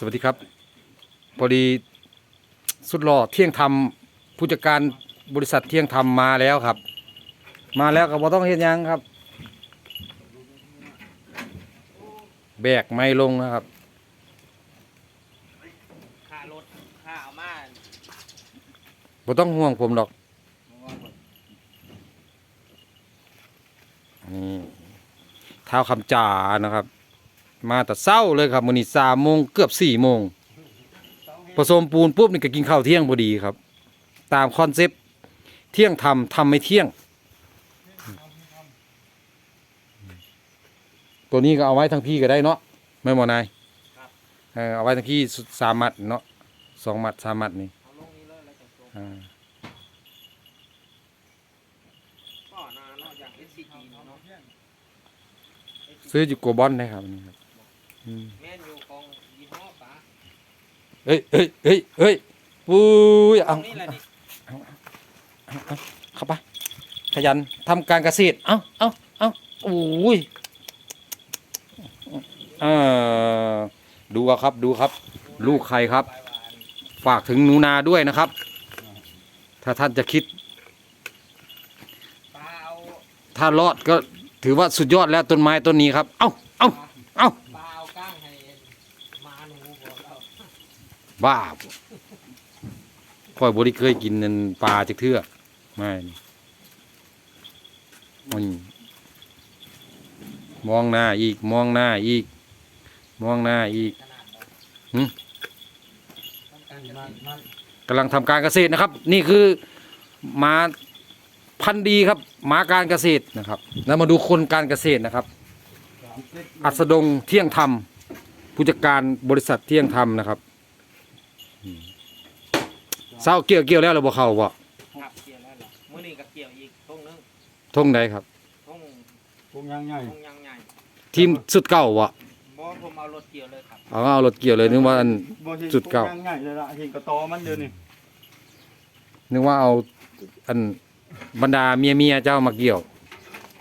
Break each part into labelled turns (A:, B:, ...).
A: สวัสดีครับ พอดีสุดหล่อเที่ยงธรรมผู้จัดการบริษัทเที่ยงธรรมมาแล้วครับ มาแล้วก็บ่ต้องเห็นยังครับ แบกไม่ลงนะครับ
B: ค่ารถค่าเอามา
A: บ่ต้องห่วงผมดอกนี่เท้าคำจ่านะครับ มาแต่เศร้าเลยครับมื้อนี้สามโมงเกือบสี่โมงผสมปูนปุ๊บนี่ก็กินข้าวเที่ยงพอดีครับ ตามคอนเซปต์เที่ยงทำทำไม่เที่ยง ตัวนี้ก็เอาไว้ทั้งพี่ก็ได้เนาะไม่หมอนายเออเอาไว้ทั้งพี่สามมัดเนาะสองมัดสามมัดนี่
B: อ่า
A: ซื้ออยู่โกบอนได้ครับนี่ครับ
B: แม่นอยู่ของยี่ห้อป๋า
A: เอ้ยเอ้ยเอ้ยเอ้ยปุ้ยเอา
B: งนี้แหละนี่
A: เข้าไปขยันทำการเกษตรเอ้าเอ้าเอ้าโอ้ยเออดูครับดูครับ ลูกใครครับ ฝากถึงหนูนาด้วยนะครับ ถ้าท่านจะคิด
B: ปลาเอา
A: ถ้ารอดก็ถือว่าสุดยอดแล้วต้นไม้ต้นนี้ครับ เอ้า เอ้า เอ้า
B: ปลาเอาก้างให้มาหนูบอกเรา
A: บ้าค่อยบริเคยกินนันปลาจากเทือกไม่มันมองหน้าอีกมองหน้าอีก มองหน้าอีก
B: กำ
A: ลังทำการเกษตรนะครับ นี่คือมาพันธุ์ดีครับหมาการเกษตรนะครับ แล้วมาดูคนการเกษตรนะครับ อัสดงเที่ยงธรรมผู้จัดการบริษัทเที่ยงธรรมนะครับ เศร้าเกี่ยวเกี่ยวแล้วเราบอกเขาบ่
B: ครับเกี่ยวแล้วเหรอมื้อนี้ก็เกี่ยวอีกทงนึง
A: ทงใดครับ
B: ทง
C: พวกยังไง
B: ทงยังใหญ่
A: ทีมสุดเก่าบ่
B: บ่ผมเอารถเกี่ยวเลยครับ
A: เอาเอารถเกี่ยวเลยนึกว่าอัน
C: บ่ใช่
A: จุดเก่า
C: พวยังไงเลยละเห็นกระตอมันเดินนี่
A: นึกว่าเอาอันบรรดาเมียเมียๆเจ้ามาเกี่ยว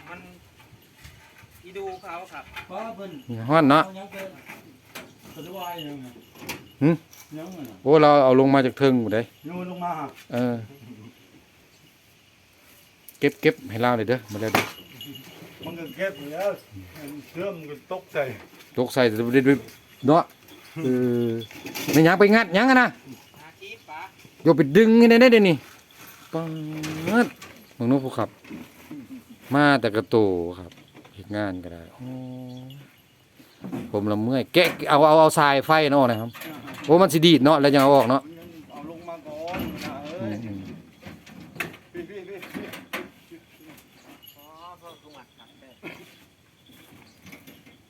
B: มันอีดูเขาครับ
C: ป้าเพิ่น
A: ฮ้อนเนาะ
C: เอายังเกินสะดวายยังไง
A: หึ
C: ยังไง
A: โอ้เราเอาลงมาจากเทิงหมดเลย
C: โยนลงมาหา
A: เออ เก็บเก็บให้เราเลยเด้อมาแล้วเด้อ
C: มันก็เก็บแล้วเชื่อมนก็ตกใส่
A: ตกใส่เนาะเออไม่หยังไปงัดหยังอะนะ
B: อาชีพป๋า
A: โยไปดึงให้ได้ได้เดี๋ยวนี่ปังดมึงนู้ผู้ขับ มาแต่กระโตครับเหตุงานก็ได้โอ้ผมละเมื่อยแกะเอาเอาเอาทรายไฟเนาะนะครับ โอ้มันสิดีดเนาะแล้วยังเอาออกเนาะ
C: เอาลงมาก่อนนะเอ้
A: อื
C: ย
A: มอืม
C: พี่พี่พี่พี่
B: อ๋อเพิ่มาครับได้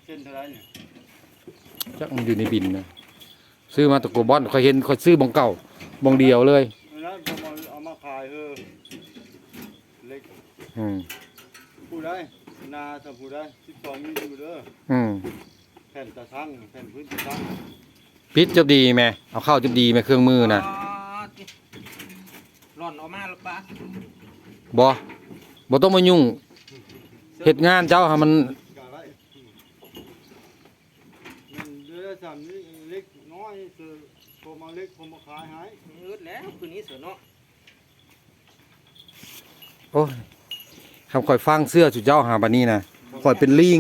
C: เส้นเท่าไรเนี่ย
A: จักมันอยู่ในบินนะซื้อมาตะโกบอนคอยเห็นคอยซื้อบองเก่าบองเดียวเลย
C: แล้วผมเอามาขายเออเล็ก
A: อืม
C: ผู้ได้นาถ้าผู้ได้สิบสองมีอยู่เด้อ
A: อืม
C: แผ่นตะสั่งแผ่นพื้นตะสั่ง
A: พิษจะดีไหมเอาเข้าจะดีไหมเครื่องมือนะ
B: อ๋อจิหล่อนออกมาหรือปะ
A: บอบ่ต้องมายุ่งเหตุงานเจ้าให้มัน
C: กะไรมันเดือสามนี้เล็กน้อยเสือผมเอาเล็กผมมาขายให้
B: มืดแล้วคืนนี้เสือเนาะ
A: โอ้ยคำคอยฟังเสื้อจุดเจ้าหาบัดนี้นะคอยเป็นลิง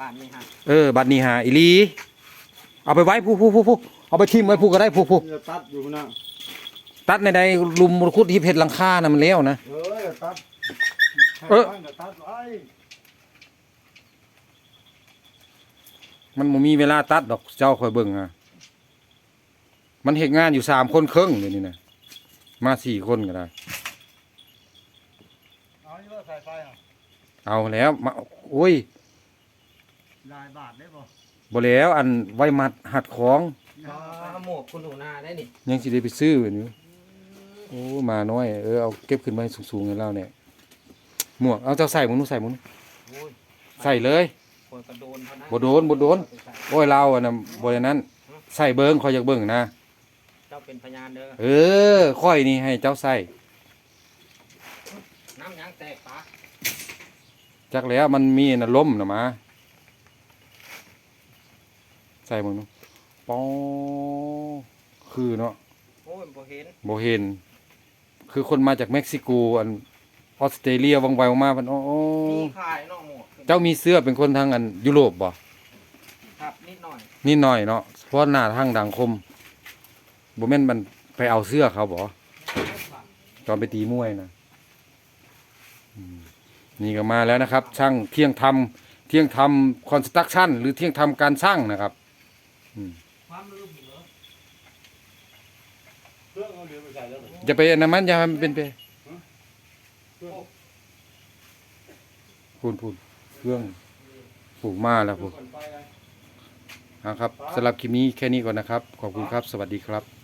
B: บ้านนี้ฮะ
A: เออบัดนี้หาอีหลี เอาไปไว้ผู้ผู้ผู้ผู้เอาไปทิมไว้ผู้ก็ได้ผู้ผู้
C: จะตัดอยู่นะ
A: ตัดในใดลุมมรคุดที่เพชรหลังคานะมันแล้วนะ
C: เออตัด
A: เออ
C: ให้ตัดไว้
A: มันบ่มีเวลาตัดดอกเจ้าคอยเบิ่งอะมันเหตุงานอยู่สามคนครึ่งเดี๋ยวนี้นะมาสี่คนก็ได้
C: เอานี่ว่าสายไฟอะ
A: เอาแล้วมาโอ้ย
C: ลายบาทได้ป่ะ
A: บ่แล้วอันไว้มัดหัดของ
B: อ๋อหมวกคุณหนูนาได้นี่
A: ยังสิได้ไปซื้ออยู่โอ้มาน้อยเออเอาเก็บขึ้นมาให้สูงๆให้เราเนี่ยหมวกเอาเจ้าใส่หมึงนู้ใส่หมึงนู้
B: โอ้ย
A: ใส่เลย
B: คนกระโดนเท่านั้น
A: บ่โดนบ่โดนโอ้ยเราอะนะบ่อย่างนั้น ใส่เบิ่งคอยอยากเบิ่งนะ
B: เจ้าเป็นพยานเด้อ
A: เออค่อยนี่ให้เจ้าใส่
B: น้ำยางแตกปะ
A: จักแล้วมันมีน่ะล้มน่ะมา ใส่เบิ่งเนาะป้อคือเนาะ
B: โอ้ยบ่เห็น
A: บ่เห็น คือคนมาจากเม็กซิโกอันออสเตรเลียวังไววังมาเพิ่นอ๋อ
B: มีขายเนาะหมวก
A: เจ้ามีเสื้อเป็นคนทางอันยุโรปบ่
B: ครับนิดหน่อย
A: นิดหน่อยเนาะเพราะหน้าทางดังคมบ่แม่นมันไปเอาเสื้อเขาบ่ตอนไปตีมวยนะอืมนี่ก็มาแล้วนะครับ ช่างเที่ยงทำเที่ยงทำคอนสตรักชั่นหรือเที่ยงทำการสร้างนะครับ
B: ความลืมเหรอ
C: เครื่องเอาเหลือไปใส่แล้วเหรอ
A: จะไปอันน้ำมันอยาให้มันเป็นไป
C: เครื่อง
A: พูนพูนเครื่องปลูกมาแล้วพูน
C: ก่อนไปเลย
A: นะครับสำหรับคลิปนี้แค่นี้ก่อนนะครับ ขอบคุณครับ สวัสดีครับ